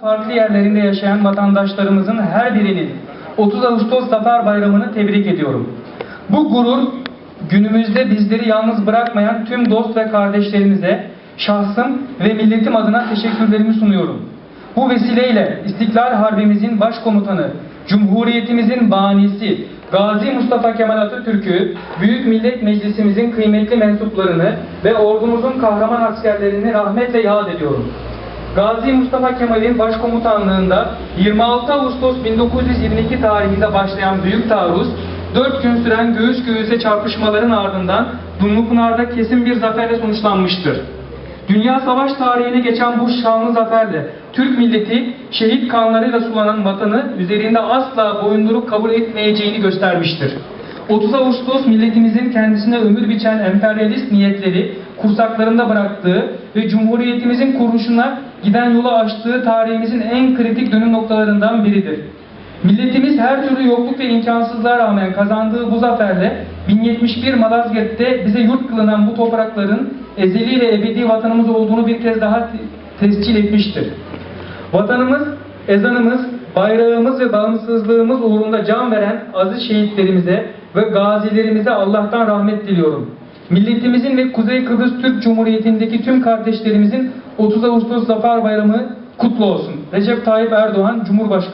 farklı yerlerinde yaşayan vatandaşlarımızın her birinin 30 Ağustos Zafer Bayramı'nı tebrik ediyorum. Bu gurur günümüzde bizleri yalnız bırakmayan tüm dost ve kardeşlerimize şahsım ve milletim adına teşekkürlerimi sunuyorum. Bu vesileyle İstiklal Harbimizin başkomutanı, Cumhuriyetimizin banisi, Gazi Mustafa Kemal Atatürk'ü, Büyük Millet Meclisimizin kıymetli mensuplarını ve ordumuzun kahraman askerlerini rahmetle yad ediyorum. Gazi Mustafa Kemal'in başkomutanlığında 26 Ağustos 1922 tarihinde başlayan Büyük Taarruz, 4 gün süren göğüs göğüse çarpışmaların ardından Dumlupınar'da kesin bir zaferle sonuçlanmıştır. Dünya savaş tarihine geçen bu şanlı zaferle Türk milleti şehit kanlarıyla sulanan vatanı üzerinde asla boyunduruk kabul etmeyeceğini göstermiştir. 30 Ağustos milletimizin kendisine ömür biçen emperyalist niyetleri kursaklarında bıraktığı ve Cumhuriyetimizin kuruluşuna giden yolu açtığı tarihimizin en kritik dönüm noktalarından biridir. Milletimiz her türlü yokluk ve imkansızlığa rağmen kazandığı bu zaferle 1071 Malazgirt'te bize yurt kılınan bu toprakların ezeli ve ebedi vatanımız olduğunu bir kez daha te- tescil etmiştir. Vatanımız, ezanımız, bayrağımız ve bağımsızlığımız uğrunda can veren aziz şehitlerimize ve gazilerimize Allah'tan rahmet diliyorum. Milletimizin ve Kuzey Kıbrıs Türk Cumhuriyeti'ndeki tüm kardeşlerimizin 30 Ağustos Zafer Bayramı kutlu olsun. Recep Tayyip Erdoğan Cumhurbaşkanı